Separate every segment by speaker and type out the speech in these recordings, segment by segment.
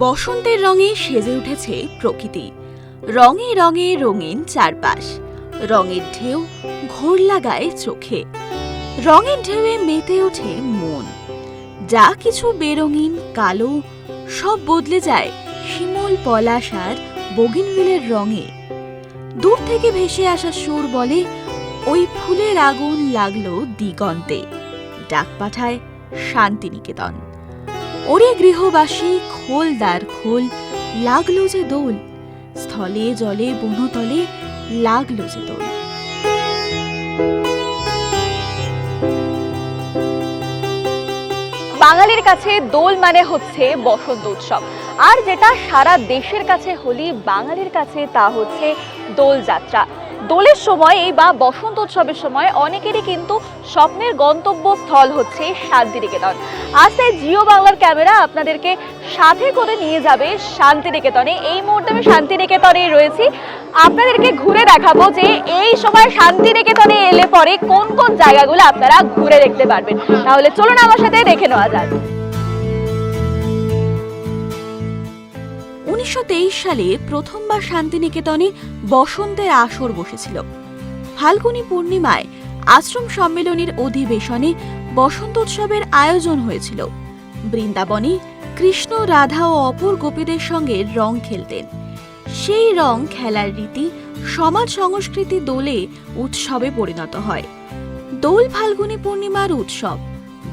Speaker 1: বসন্তের রঙে সেজে উঠেছে প্রকৃতি। রঙে রঙে রঙিন চারপাশ। রঙের ঢেউ ঘোর লাগায় চোখে। রঙের ঢেউয়ে মেতে ওঠে মন। যা কিছু বেরঙিন, কালো, সব বদলে যায় শিমল পলাশ আর বগিনভিলের রঙে। দূর থেকে ভেসে আসা সুর বলে ওই ফুলের আগুন লাগল দিগন্তে। ডাক পাঠায় শান্তিনিকেতন। ওরে গৃহবাসী, খোল দ্বার খোল। লাগল যে দোল। স্থলে জলে বনতলে লাগল যে দোল।
Speaker 2: বাঙালির কাছে দোল মানে হচ্ছে বসন্ত উৎসব। আর যেটা সারা দেশের কাছে হোলি, বাঙালির কাছে তা হচ্ছে দোলযাত্রা দোলের সময় এই বা বসন্ত উৎসবের সময় অনেকেরই কিন্তু স্বপ্নের গন্তব্যস্থল হচ্ছে শান্তিনিকেতন। আজ তাই জিও বাংলার ক্যামেরা আপনাদেরকে সাথে করে নিয়ে যাবে শান্তিনিকেতনে। এই মুহূর্তে আমি শান্তিনিকেতনে রয়েছি। আপনাদেরকে ঘুরে দেখাবো যে এই সময় শান্তিনিকেতনে এলে পরে কোন কোন জায়গাগুলো আপনারা ঘুরে দেখতে পারবেন। তাহলে চলুন আমার সাথে দেখে নেওয়া যাক।
Speaker 1: উনিশশো সালে প্রথমবার শান্তিনিকেতনে বসন্তের আসর বসেছিল। ফাল্গুনী পূর্ণিমায় আশ্রম সম্মেলনের অধিবেশনে বসন্ত উৎসবের আয়োজন হয়েছিল। বৃন্দাবনে কৃষ্ণ, রাধা ও অপর গোপীদের সঙ্গে রং খেলতেন। সেই রং খেলার রীতি সমাজ সংস্কৃতি দোলে উৎসবে পরিণত হয়। দোল ফাল্গুনী পূর্ণিমার উৎসব,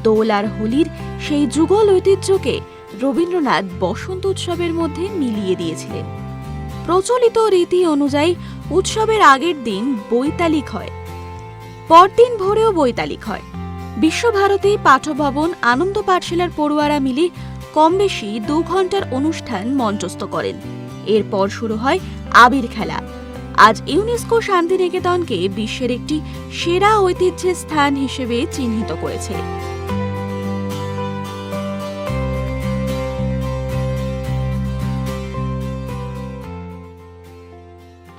Speaker 1: দোল আর হোলির সেই যুগল ঐতিহ্যকে রবীন্দ্রনাথ বসন্ত উৎসবের মধ্যে মিলিয়ে দিয়েছিলেন। প্রচলিত রীতি অনুযায়ী উৎসবের আগের দিন বৈতালিক হয়। পরদিন ভোরেও বৈতালিক হয়। বিশ্বভারতী পাঠভবন আনন্দ পাঠশালার পড়ুয়ারা মিলে কম বেশি দু ঘণ্টার অনুষ্ঠান মঞ্চস্থ করেন। এরপর শুরু হয় আবির খেলা। আজ ইউনেস্কো শান্তিনিকেতনকে বিশ্বের একটি সেরা ঐতিহ্যের স্থান হিসেবে চিহ্নিত করেছে।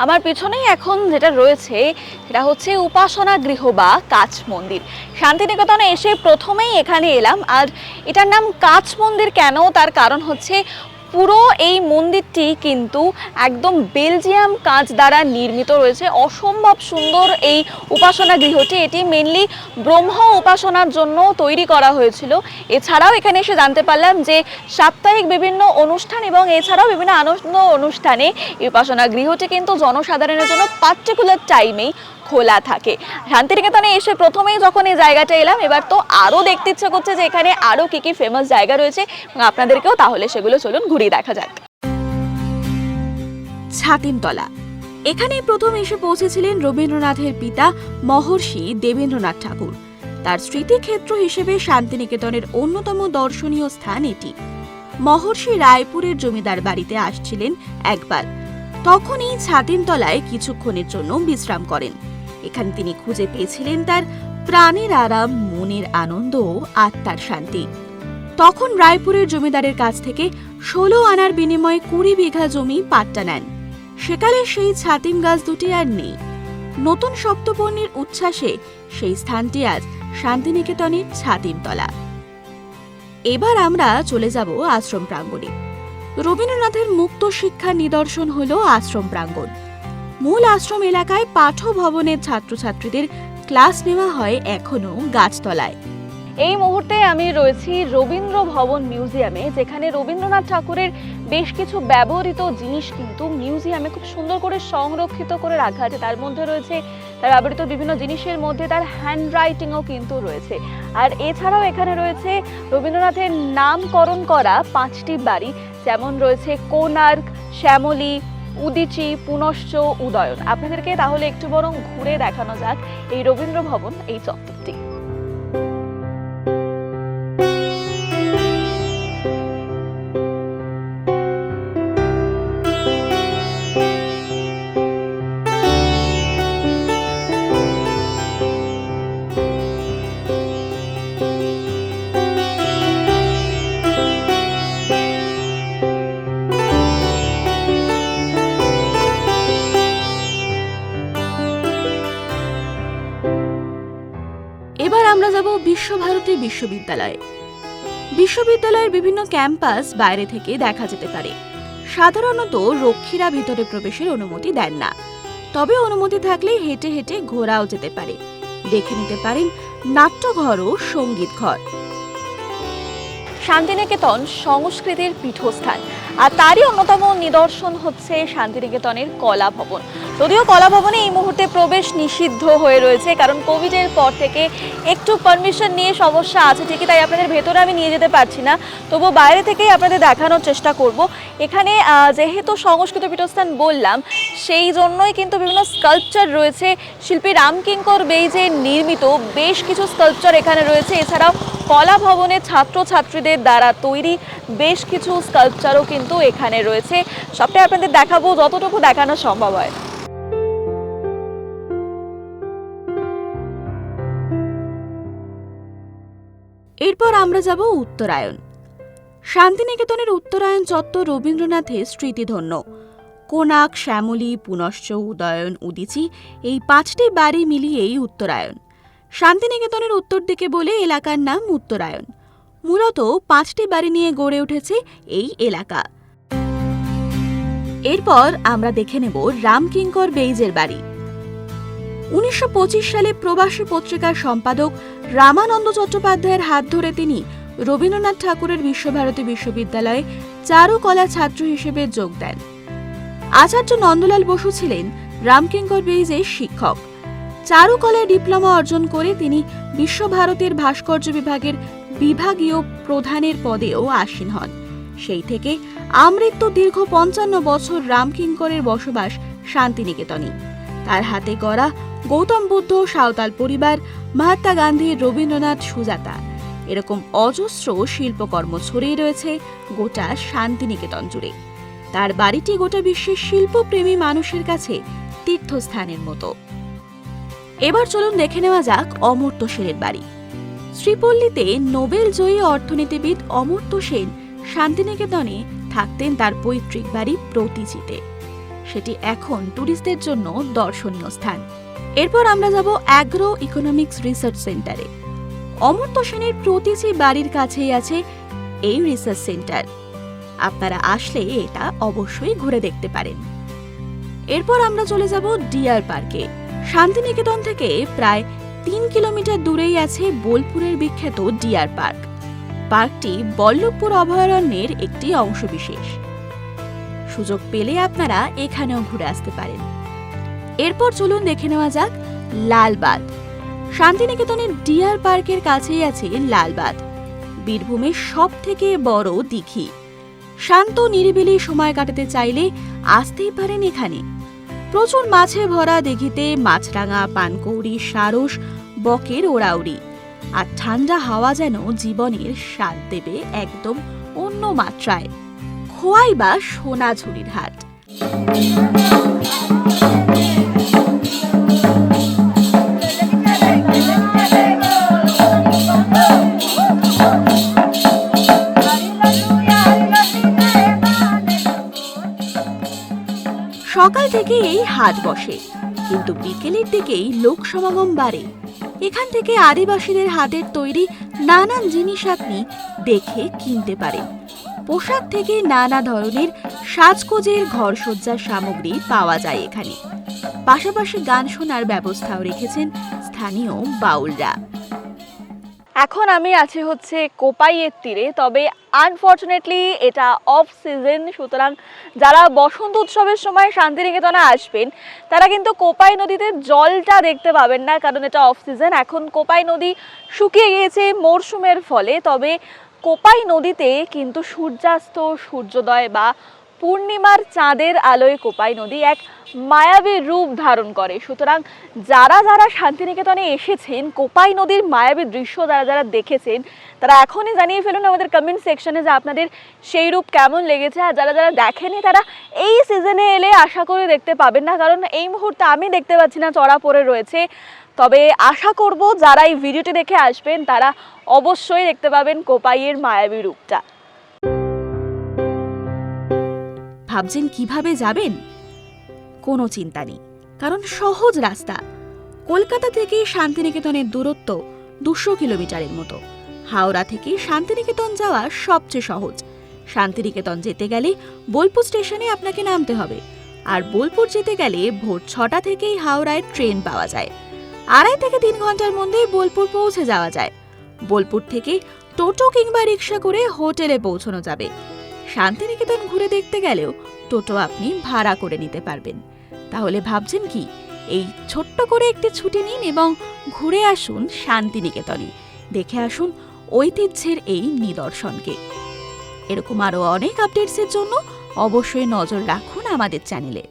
Speaker 2: আমার পিছনেই এখন যেটা রয়েছে, সেটা হচ্ছে উপাসনা গৃহ বা কাচ মন্দির। শান্তিনিকেতনে এসে প্রথমেই এখানে এলাম। আর এটার নাম কাচ মন্দির কেন? তার কারণ হচ্ছে পুরো এই মন্দিরটি কিন্তু একদম বেলজিয়াম কাঁচ দ্বারা নির্মিত রয়েছে। অসম্ভব সুন্দর এই উপাসনা গৃহটি। এটি মেনলি ব্রহ্ম উপাসনার জন্য তৈরি করা হয়েছিল। এছাড়াও এখানে এসে জানতে পারলাম যে সাপ্তাহিক বিভিন্ন অনুষ্ঠান এবং এছাড়াও বিভিন্ন আনন্দ অনুষ্ঠানে এই উপাসনা গৃহটি কিন্তু জনসাধারণের জন্য পার্টিকুলার টাইমেই খোলা থাকে। শান্তিনিকেতনে এসে প্রথমেই যখন এই জায়গাটা এলাম, এবার তো আরও দেখতে ইচ্ছে করছে যে এখানে আরও কী কী ফেমাস জায়গা রয়েছে। এবং আপনাদেরকেও তাহলে সেগুলো চলুন ঘুরিয়ে দেখা যাক।
Speaker 1: ছাতিমতলা। এখানেই প্রথম এসে পৌঁছেছিলেন রবীন্দ্রনাথের পিতা মহর্ষি দেবেন্দ্রনাথ ঠাকুর। তার স্মৃতিক্ষেত্র হিসেবে শান্তিনিকেতনের অন্যতম দর্শনীয় স্থান এটি। মহর্ষি রায়পুরের জমিদার বাড়িতে আসছিলেন একবার। তখনই ছাতিমতলায় কিছুক্ষণের জন্য বিশ্রাম করেন। এখানে তিনি খুঁজে পেয়েছিলেন তার প্রাণের আরাম, মনের আনন্দ ও আত্মার শান্তি। তখন রায়পুরের জমিদারের কাছ থেকে ষোলো আনার বিনিময়ে কুড়ি বিঘা জমি পাট্টা নেন। সেকালে সেই ছাতিম গাছ দুটি আর নেই। নতুন সপ্তপর্ণীর উচ্ছ্বাসে সেই স্থানটি আজ শান্তিনিকেতনের ছাতিমতলা। এবার আমরা চলে যাব আশ্রম প্রাঙ্গণে। রবীন্দ্রনাথের মুক্ত শিক্ষার নিদর্শন হল আশ্রম প্রাঙ্গণ। মূল আশ্রম এলাকায় পাঠভবনের ছাত্রছাত্রীদের ক্লাস নেওয়া হয় এখনও গাছতলায়।
Speaker 2: এই মুহূর্তে আমি রয়েছি রবীন্দ্র ভবন মিউজিয়ামে, যেখানে রবীন্দ্রনাথ ঠাকুরের বেশ কিছু ব্যবহৃত জিনিস কিন্তু মিউজিয়ামে খুব সুন্দর করে সংরক্ষিত করে রাখা আছে। তার মধ্যে রয়েছে, তার ব্যবহৃত বিভিন্ন জিনিসের মধ্যে তার হ্যান্ড রাইটিংও কিন্তু রয়েছে। আর এছাড়াও এখানে রয়েছে রবীন্দ্রনাথের নামকরণ করা পাঁচটি বাড়ি, যেমন রয়েছে কোনার্ক শ্যামলী উদিচি, পুনশ্চ উদয়ন। আপনাদেরকে তাহলে একটু বরং ঘুরে দেখানো যাক এই রবীন্দ্র ভবন এই চত্বরটি।
Speaker 1: বিশ্বভারতী বিশ্ববিদ্যালয়। বিশ্ববিদ্যালয়ের বিভিন্ন ক্যাম্পাস বাইরে থেকে দেখা যেতে পারে। সাধারণত রক্ষীরা ভিতরে প্রবেশের অনুমতি দেন না। তবে অনুমতি থাকলে হেঁটে হেঁটে ঘোরাও যেতে পারে। দেখে নিতে পারেন নাট্যঘর ও সংগীত ঘর।
Speaker 2: শান্তিনিকেতন সংস্কৃতির পীঠস্থান। আর তারই অন্যতম নিদর্শন হচ্ছে শান্তিনিকেতনের কলা ভবন যদিও কলা ভবনে এই মুহূর্তে প্রবেশ নিষিদ্ধ হয়ে রয়েছে, কারণ কোভিডের পর থেকে একটু পারমিশন নিয়ে সমস্যা আছে ঠিকই, তাই আপনাদের ভেতরে আমি নিয়ে যেতে পারছি না। তবু বাইরে থেকেই আপনাদের দেখানোর চেষ্টা করব। এখানে যেহেতু সংস্কৃত পীঠস্থান বললাম, সেই জন্যই কিন্তু বিভিন্ন স্কাল্পচার রয়েছে। শিল্পী রামকিঙ্কর বেইজের নির্মিত বেশ কিছু স্কাল্পচার এখানে রয়েছে। এছাড়াও কলা ভবনের ছাত্রছাত্রীদের দ্বারা তৈরি বেশ কিছু স্কাল্পচারও কিন্তু এখানে রয়েছে। সবটাই আপনাদের দেখাবো যতটুকু দেখানো সম্ভব হয়।
Speaker 1: এরপর আমরা যাব উত্তরায়ণ। শান্তিনিকেতনের উত্তরায়ণ চত্বর রবীন্দ্রনাথের স্মৃতিধন্য। কোনাক শ্যামলী, পুনশ্চ, উদয়ন, উদিচি এই পাঁচটি বাড়ি মিলিয়েই উত্তরায়ণ। শান্তিনিকেতনের উত্তর দিকে বলে এলাকার নাম উত্তরায়ণ। মূলত পাঁচটি বাড়ি নিয়ে গড়ে উঠেছে এই এলাকা। এরপর আমরা দেখে নেব রামকিঙ্কর বেইজের বাড়ি। উনিশশো পঁচিশ সালে প্রবাসী পত্রিকার সম্পাদক রামানন্দ চট্টোপাধ্যায়ের হাত ধরে তিনি রবীন্দ্রনাথ ঠাকুরের বিশ্বভারতী বিশ্ববিদ্যালয়ে চারুকলা ছাত্র হিসেবে যোগ দেন। আচার্য নন্দলাল বসু ছিলেন রামকিঙ্কর বেইজের শিক্ষক। চারুকলায় ডিপ্লোমা অর্জন করে তিনি বিশ্বভারতীর ভাস্কর্য বিভাগের বিভাগীয় প্রধানের পদেও আসীন হন। সেই থেকে আমৃত্যু দীর্ঘ পঞ্চান্ন বছর রামকিঙ্করের বসবাস শান্তিনিকেতনে। তার হাতে গড়া গৌতম বুদ্ধ সাঁওতাল পরিবার মহাত্মা গান্ধী রবীন্দ্রনাথ সুজাতা। এরকম অজস্র শিল্পকর্ম ছড়িয়ে রয়েছে গোটা শান্তিনিকেতন জুড়ে। তার বাড়িটি গোটা বিশ্বের শিল্পপ্রেমী মানুষের কাছে তীর্থস্থানের মতো। এবার চলুন দেখে নেওয়া যাক অমর্ত্য সেনের বাড়ি। শ্রীপল্লীতে নোবেল জয়ী অর্থনীতিবিদ অমর্ত্য সেন শান্তিনিকেতনে থাকতেন তার পৈতৃক বাড়ি প্রতিচিতে সেটি এখন ট্যুরিস্টদের জন্য দর্শনীয় স্থান। এরপর আমরা যাব অ্যাগ্রো ইকোনমিক্স রিসার্চ সেন্টারে। অমর্ত্য সেনের প্রতিচি বাড়ির কাছেই আছে এই রিসার্চ সেন্টার। আপনারা আসলে এটা অবশ্যই ঘুরে দেখতে পারেন। এরপর আমরা চলে যাব ডিয়ার পার্কে। শান্তিনিকেতন থেকে প্রায় তিন কিলোমিটার দূরেই আছে বোলপুরের বিখ্যাত ডিয়ার পার্ক। পার্কটি বল্লভপুর অভয়ারণ্যের একটি অংশবিশেষ সুযোগ পেলে আপনারা এখানেও ঘুরে আসতে পারেন। এরপর চলুন দেখে নেওয়া যাক লালবাদ। শান্তিনিকেতনের ডিয়ার পার্কের কাছেই আছে লালবাদ। বীরভূমের সব থেকে বড় দিঘি। শান্ত নিরিবিলি সময় কাটাতে চাইলে আসতেই পারেন এখানে। প্রচুর মাছে ভরা দেখিতে মাছরাঙা, পানকৌড়ি, সারস, বকের ওড়াউড়ি। আর ঠান্ডা হাওয়া যেন জীবনের স্বাদ দেবে একদম অন্য মাত্রায়। খোয়াই বা সোনাঝুরির হাট। সকাল থেকে এই হাট বসে, কিন্তু বিকেলের দিকেই লোক সমাগম বাড়ে। এখান থেকে আদিবাসীদের হাতের তৈরি নানান জিনিস আপনি দেখে কিনতে পারেন। পোশাক থেকে নানা ধরনের সাজগোজের ঘরসজ্জার সামগ্রী পাওয়া যায় এখানে। পাশাপাশি গান শোনার ব্যবস্থাও রেখেছেন স্থানীয় বাউলরা।
Speaker 2: এখন আমি আছি হচ্ছে কোপাইয়ের তীরে, তবে আনফর্চুনেটলি এটা অফ সিজন সুতরাং যারা বসন্ত উৎসবের সময় শান্তিনিকেতনে আসবেন, তারা কিন্তু কোপাই নদীতে জলটা দেখতে পাবেন না, কারণ এটা অফ সিজন এখন কোপাই নদী শুকিয়ে গিয়েছে মরশুমের ফলে, তবে কোপাই নদীতে কিন্তু সূর্যাস্ত, সূর্যোদয় বা পূর্ণিমার চাঁদের আলোয় কোপাই নদী এক মায়াবী রূপ ধারণ করে। সুতরাং যারা যারা শান্তিনিকেতনে এসেছেন, কোপাই নদীর মায়াবী দৃশ্য যারা যারা দেখেছেন, তারা এখনই জানিয়ে ফেলুন আমাদের কমেন্ট সেকশনে যে আপনাদের সেই রূপ কেমন লেগেছে। আর যারা যারা দেখেনি তারা এই সিজনে এলে আশা করে দেখতে পাবেন না। কারণ এই মুহূর্তে আমি দেখতে পাচ্ছি না, চড়া পড়ে রয়েছে। তবে আশা করব, যারা এই ভিডিওটি দেখে আসবেন, তারা অবশ্যই দেখতে পাবেন কোপাইয়ের মায়াবী রূপটা।
Speaker 1: ভাবছেন কীভাবে যাবেন? কোনো চিন্তা নেই। কারণ সহজ রাস্তা। কলকাতা থেকে শান্তিনিকেতনের দূরত্ব দুশো কিলোমিটারের মতো। হাওড়া থেকে শান্তিনিকেতন যাওয়া সবচেয়ে সহজ। শান্তিনিকেতন যেতে গেলে বোলপুর স্টেশনে আপনাকে নামতে হবে। আর বোলপুর যেতে গেলে ভোর ছটা থেকেই হাওড়ায় ট্রেন পাওয়া যায়। আড়াই থেকে তিন ঘণ্টার মধ্যেই বোলপুর পৌঁছে যাওয়া যায়। বোলপুর থেকে টোটো কিংবা রিক্সা করে হোটেলে পৌঁছানো যাবে। শান্তিনিকেতন ঘুরে দেখতে গেলেও টোটো আপনি ভাড়া করে নিতে পারবেন। তাহলে ভাবছেন কি, এই ছোট্ট করে একটি ছুটি নিন এবং ঘুরে আসুন শান্তিনিকেতনে। দেখে আসুন ঐতিহ্যের এই নিদর্শনকে। এরকম আরও অনেক আপডেটসের জন্য অবশ্যই নজর রাখুন আমাদের চ্যানেলে।